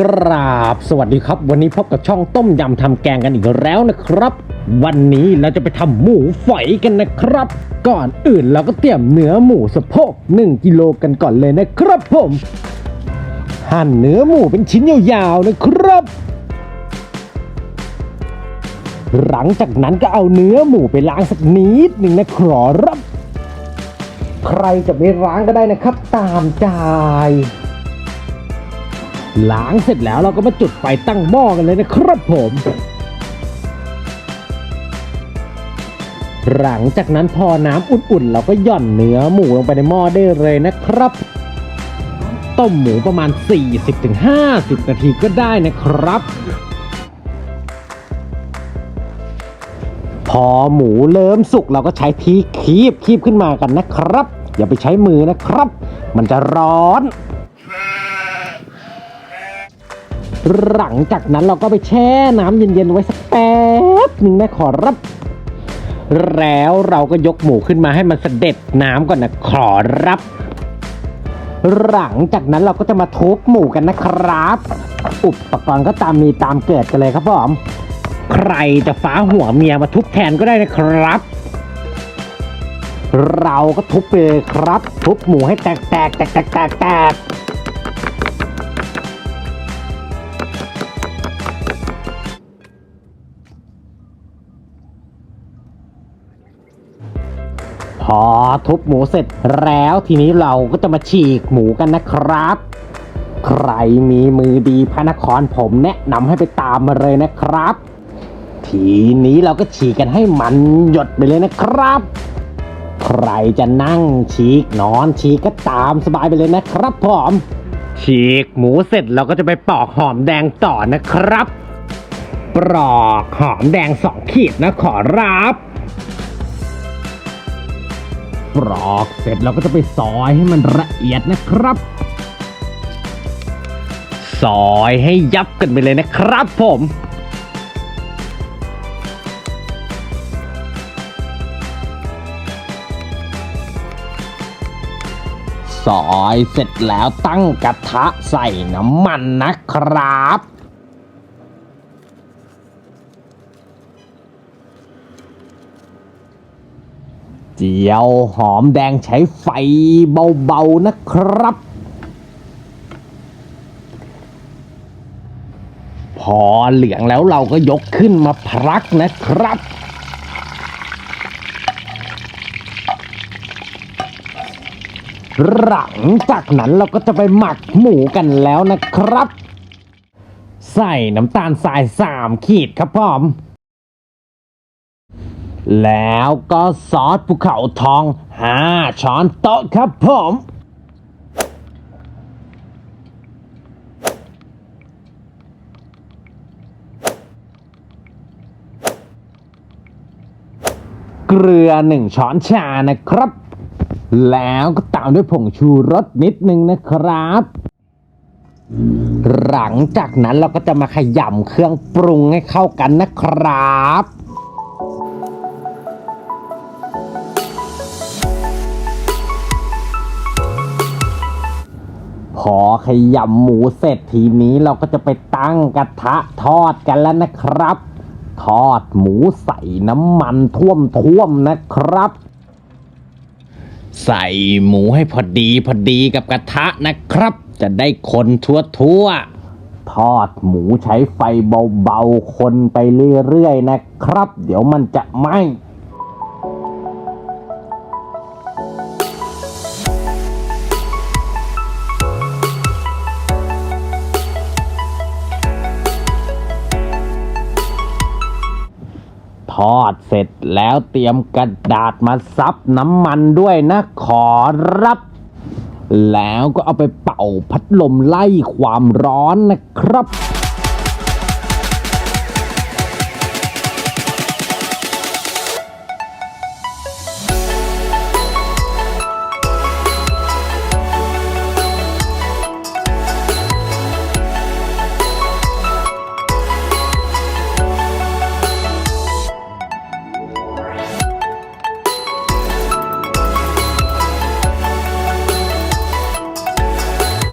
กราบ สวัสดีครับ วันนี้พบกับช่องต้มยำทำแกงกันอีกแล้วนะครับ วันนี้เราจะไปทำหมูฝอยกันนะครับ ก่อนอื่นเราก็เตรียมเนื้อหมูสะโพก1กิโลกันก่อนเลยนะครับผม หั่นเนื้อหมูเป็นชิ้นยาวๆนะครับ หลังจากนั้นก็เอาเนื้อหมูไปล้างสักนิดหนึ่งนะครับ ใครจะไม่ล้างก็ได้นะครับ ตามใจ ล้างเสร็จแล้วเราก็มาจุดไฟตั้งหม้อกันเลยนะครับผม หลังจากนั้นพอน้ำอุ่นๆ เราก็หย่อนเนื้อหมูลงไปในหม้อได้เลยนะครับ ต้มหมูประมาณ 40-50 นาทีก็ได้นะครับพอหมูเริ่มสุกเราก็ใช้ที่คีบคีบขึ้นมากันนะครับ อย่าไปใช้มือนะครับ มันจะร้อน หลังจากนั้นเราก็ไปแช่น้ำเย็นๆไว้สักแป๊บหนึ่งนะขอรับ แล้วเราก็ยกหมูขึ้นมาให้มันเสด็จน้ำก่อนนะขอรับ หลังจากนั้นเราก็จะมาทุบหมูกันนะครับ อุปกรณ์ก็ตามมีตามเกิดกันเลยครับผมใครจะฟ้าหัวเมียมาทุบแทนก็ได้นะครับ เราก็ทุบไปเลยครับ ทุบหมูให้แตกแตกแตกแตกแตก อทุบหมูเสร็จแล้วทีนี้เราก็จะมาฉีกหมูกันนะครับ ใครมีมือดีพระนครผมแนะนำให้ไปตามมาเลยนะครับ ทีนี้เราก็ฉีกกันให้มันหยดไปเลยนะครับ ใครจะนั่งฉีกนอนฉีกก็ตามสบายไปเลยนะครับผมฉีกหมูเสร็จเราก็จะไปปอกหอมแดงต่อนะครับ ปลอกหอมแดงสองขีดนะขอรับ ปลอกเสร็จเราก็จะไปซอยให้มันละเอียดนะครับ ซอยให้ยับกันไปเลยนะครับผมซอยเสร็จแล้วตั้งกระทะใส่น้ำมันนะครับ เจียวหอมแดงใช้ไฟเบาๆนะครับ พอเหลืองแล้วเราก็ยกขึ้นมาพรักนะครับหลังจากนั้นเราก็จะไปหมักหมูกันแล้วนะครับ ใส่น้ำตาลทรายสามขีดครับผม แล้วก็ซอสภูเขาทอง 5 ช้อนโต๊ะครับผม เกลือ 1 ช้อนชานะครับ แล้วก็ตามด้วยผงชูรสนิดนึงนะครับ หลังจากนั้นเราก็จะมาขยำเครื่องปรุงให้เข้ากันนะครับ พอขยำหมูเสร็จทีนี้เราก็จะไปตั้งกระทะทอดกันแล้วนะครับ ทอดหมูใส่น้ำมันท่วมท่วมๆนะครับ ใส่หมูให้พอดีพอดีกับกระทะนะครับ จะได้คนทั่วทั่วทอดหมูใช้ไฟเบาๆ คนไปเรื่อยๆนะครับ เดี๋ยวมันจะไหม้ อดเสร็จแล้วเตรียมกระดาษมาซับน้ำมันด้วยนะขอรับ แล้วก็เอาไปเป่าพัดลมไล่ความร้อนนะครับ